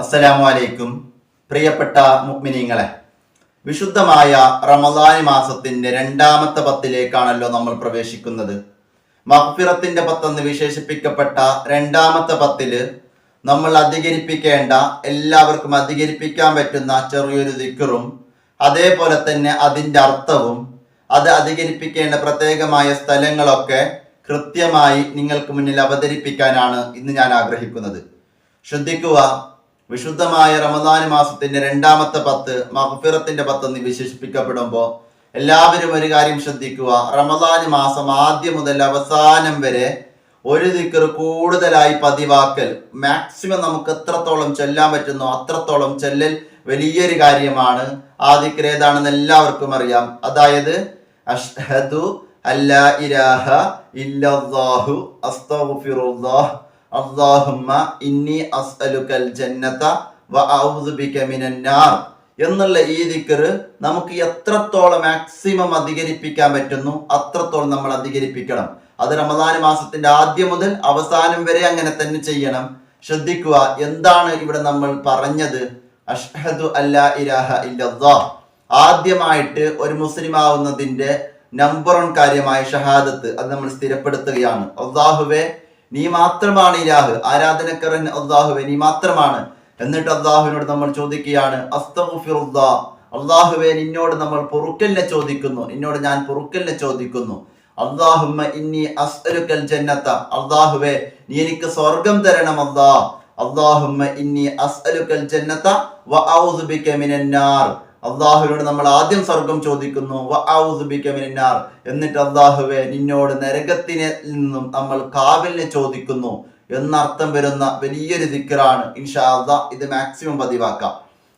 അസ്സലാമു അലൈക്കും പ്രിയപ്പെട്ട മുഅ്മിനീങ്ങളെ വിശുദ്ധമായ റമദാനി മാസത്തിന്റെ രണ്ടാമത്തെ പത്തിലേക്കാണല്ലോ നമ്മൾ പ്രവേശിക്കുന്നത്. മഹ്ഫിറത്തിന്റെ പത്തെന്ന് വിശേഷിപ്പിക്കപ്പെട്ട രണ്ടാമത്തെ പത്തിൽ നമ്മൾ അധികരിപ്പിക്കേണ്ട എല്ലാവർക്കും അധികരിപ്പിക്കാൻ പറ്റുന്ന ചെറിയൊരു ദിക്കറും അതേപോലെ തന്നെ അതിന്റെ അർത്ഥവും അത് അധികരിപ്പിക്കേണ്ട പ്രത്യേകമായ സ്ഥലങ്ങളൊക്കെ കൃത്യമായി നിങ്ങൾക്ക് മുന്നിൽ അവതരിപ്പിക്കാനാണ് ഇന്ന് ഞാൻ ആഗ്രഹിക്കുന്നത്. ശ്രദ്ധിക്കുക വിശുദ്ധമായ റമദാൻ മാസത്തിന്റെ രണ്ടാമത്തെ പത്ത് മഹഫിറത്തിന്റെ പത്ത് എന്ന് വിശേഷിപ്പിക്കപ്പെടുമ്പോൾ എല്ലാവരും ഒരു കാര്യം ശ്രദ്ധിക്കുക. റമദാൻ മാസം ആദ്യം മുതൽ അവസാനം വരെ ഒരു ദിക്കർ കൂടുതലായി പതിവാക്കൽ. മാക്സിമം നമുക്ക് എത്രത്തോളം ചെല്ലാൻ പറ്റുന്നോ അത്രത്തോളം ചെല്ലൽ വലിയൊരു കാര്യമാണ്. ആ ദിക്കർ ഏതാണെന്ന് എല്ലാവർക്കും അറിയാം. അതായത് അഷ്ഹദു അല്ലാ ഇലാഹ ഇല്ലല്ലാഹു അസ്തഗ്ഫിറുല്ലാഹ് അള്ളാഹുമ്മ ഇന്നി അസ്അലുക്കൽ ജന്നത വ എന്നുള്ള ഈ ദിക്കർ നമുക്ക് എത്രത്തോളം മാക്സിമം അധികരിപ്പിക്കാൻ പറ്റുന്നു അത്രത്തോളം നമ്മൾ അധികരിപ്പിക്കണം. അത് റമദാൻ മാസത്തിന്റെ ആദ്യം മുതൽ അവസാനം വരെ അങ്ങനെ തന്നെ ചെയ്യണം. ശ്രദ്ധിക്കുക എന്താണ് ഇവിടെ നമ്മൾ പറഞ്ഞത്? അഷ്ഹദു അല്ലാ ഇലാഹ ആദ്യമായിട്ട് ഒരു മുസ്ലിം ആവുന്നതിന്റെ നമ്പർ വൺ കാര്യമായ ഷഹാദത്ത് അത് നമ്മൾ സ്ഥിരപ്പെടുത്തുകയാണ്. അള്ളാഹുവെ നീ മാത്രമാണ് ഇലാഹ് ആരാധനക്കരൻ അള്ളാഹുവെ നീ മാത്രമാണ്. എന്നിട്ട് അള്ളാഹുവിനോട് നമ്മൾ ചോദിക്കുകയാണ് അള്ളാഹുവേൻ അള്ളാഹുവെ നിന്നോട് നമ്മൾ പൊറുക്കലിനെ ചോദിക്കുന്നു. നിന്നോട് ഞാൻ പൊറുക്കലിനെ ചോദിക്കുന്നു. അള്ളാഹുമ്മ ഇന്നി അസ്അലുക്കൽ ജന്നത്ത അള്ളാഹുവെ നീ എനിക്ക് സ്വർഗം തരണം അള്ളാഹ് അള്ളാഹുമ്മ ഇന്നി അസ്അലുക്കൽ ജന്നത്ത വ ബിക മിനൻ നാർ അള്ളാഹുവിനോട് നമ്മൾ ആദ്യം സ്വർഗം ചോദിക്കുന്നു എന്നിട്ട് അള്ളാഹുവെ നിന്നോട് നരകത്തിനെ നിന്നും നമ്മൾ കാവലിനെ ചോദിക്കുന്നു എന്നർത്ഥം വരുന്ന വലിയൊരു ദിക്കറാണ് ഇൻഷാ അള്ളാ ഇത് മാക്സിമം പതിവാക്കാം.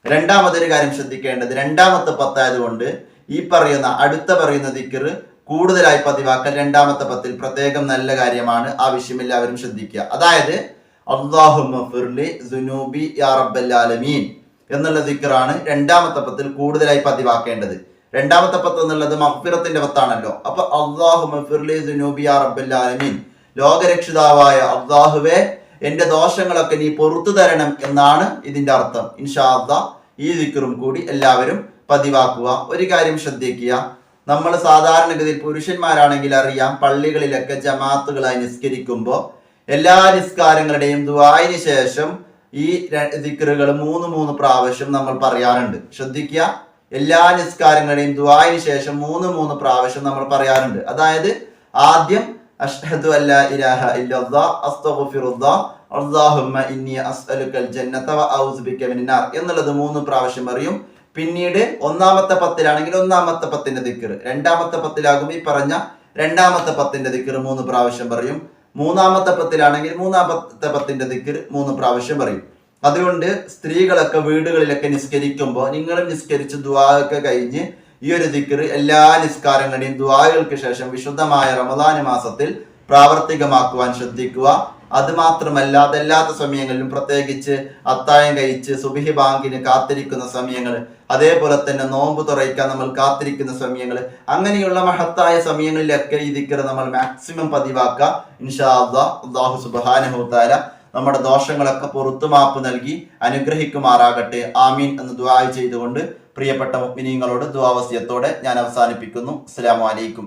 രണ്ടാമതൊരു കാര്യം ശ്രദ്ധിക്കേണ്ടത് രണ്ടാമത്തെ പത്തായതുകൊണ്ട് ഈ പറയുന്ന അടുത്ത പറയുന്ന ദിക്കർ കൂടുതലായി പതിവാക്കൽ രണ്ടാമത്തെ പത്തിൽ പ്രത്യേകം നല്ല കാര്യമാണ് ആവശ്യമില്ലാവരും ശ്രദ്ധിക്കുക. അതായത് അള്ളാഹുലി എന്നുള്ള ദിക്കറാണ് രണ്ടാമത്തെ പത്തിൽ കൂടുതലായി പതിവാക്കേണ്ടത്. രണ്ടാമത്തെ പത്ത് എന്നുള്ളത് മഹ്ഫിറത്തിന്റെ പത്താണല്ലോ. അപ്പൊ അള്ളാഹു മഫിർലി ജുനൂബി യാ റബ്ബൽ ആലമീൻ. ലോകരക്ഷിതാവായ അള്ളാഹുവെ എന്റെ ദോഷങ്ങളൊക്കെ നീ പൊറത്തു തരണം എന്നാണ് ഇതിന്റെ അർത്ഥം. ഇൻഷാ അള്ളാ ഈ ദിക്കറും കൂടി എല്ലാവരും പതിവാക്കുക. ഒരു കാര്യം ശ്രദ്ധിക്കുക. നമ്മൾ സാധാരണഗതിയിൽ പുരുഷന്മാരാണെങ്കിൽ അറിയാം പള്ളികളിലൊക്കെ ജമാത്തുകളായി നിസ്കരിക്കുമ്പോൾ എല്ലാ നിസ്കാരങ്ങളുടെയും ദുവായതിനു ശേഷം ഈ ദിക്കറുകൾ മൂന്ന് മൂന്ന് പ്രാവശ്യം നമ്മൾ പറയാറുണ്ട്. ശ്രദ്ധിക്കുക. എല്ലാ നിസ്കാരങ്ങളുടെയും ദുവായിന് ശേഷം മൂന്ന് മൂന്ന് പ്രാവശ്യം നമ്മൾ പറയാറുണ്ട്. അതായത് ആദ്യം അഷ്ഹദു ഇലാഹ ഇല്ലല്ലാഹ് അസ്തഗ്ഫിറുല്ലാഹ് അസ്അലുക്കൽ ജന്നത വ ബിക എന്നുള്ളത് മൂന്ന് പ്രാവശ്യം പറയും പിന്നീട് ഒന്നാമത്തെ പത്തിലാണെങ്കിൽ ഒന്നാമത്തെ പത്തിന്റെ ദിക്കർ രണ്ടാമത്തെ പത്തിലാകും ഈ പറഞ്ഞ രണ്ടാമത്തെ പത്തിന്റെ ദിക്കർ മൂന്ന് പ്രാവശ്യം പറയും. മൂന്നാമത്തെ പത്തിലാണെങ്കിൽ മൂന്നാമത്തെ പത്തിന്റെ ദിക്കിൽ മൂന്ന് പ്രാവശ്യം പറയും. അതുകൊണ്ട് സ്ത്രീകളൊക്കെ വീടുകളിലൊക്കെ നിസ്കരിക്കുമ്പോൾ നിങ്ങളും നിസ്കരിച്ച് ദുവാ കഴിഞ്ഞ് ഈ ഒരു ദിക്കർ എല്ലാ നിസ്കാരങ്ങളുടെയും ദുവാകൾക്ക് ശേഷം വിശുദ്ധമായ റമദാന മാസത്തിൽ പ്രാവർത്തികമാക്കുവാൻ ശ്രദ്ധിക്കുക. അത് മാത്രമല്ല അതല്ലാത്ത സമയങ്ങളിലും പ്രത്യേകിച്ച് അത്തായം കഴിച്ച് സുബിഹി ബാങ്കിന് കാത്തിരിക്കുന്ന സമയങ്ങൾ അതേപോലെ തന്നെ നോമ്പ് തുറയ്ക്കാൻ നമ്മൾ കാത്തിരിക്കുന്ന സമയങ്ങൾ അങ്ങനെയുള്ള മഹത്തായ സമയങ്ങളിലൊക്കെ ഈ ദിക്കർ നമ്മൾ മാക്സിമം പതിവാക്കുക. ഇൻഷാ അള്ളാഹ് സുബാനഹുത്താല നമ്മുടെ ദോഷങ്ങളൊക്കെ പുറത്തു മാപ്പ് നൽകി അനുഗ്രഹിക്കുമാറാകട്ടെ. ആമീൻ എന്ന് ദുആ ചെയ്തുകൊണ്ട് പ്രിയപ്പെട്ട മിനിങ്ങളോട് ദുവാവസ്യത്തോടെ ഞാൻ അവസാനിപ്പിക്കുന്നു. അസ്സാം അലൈക്കും.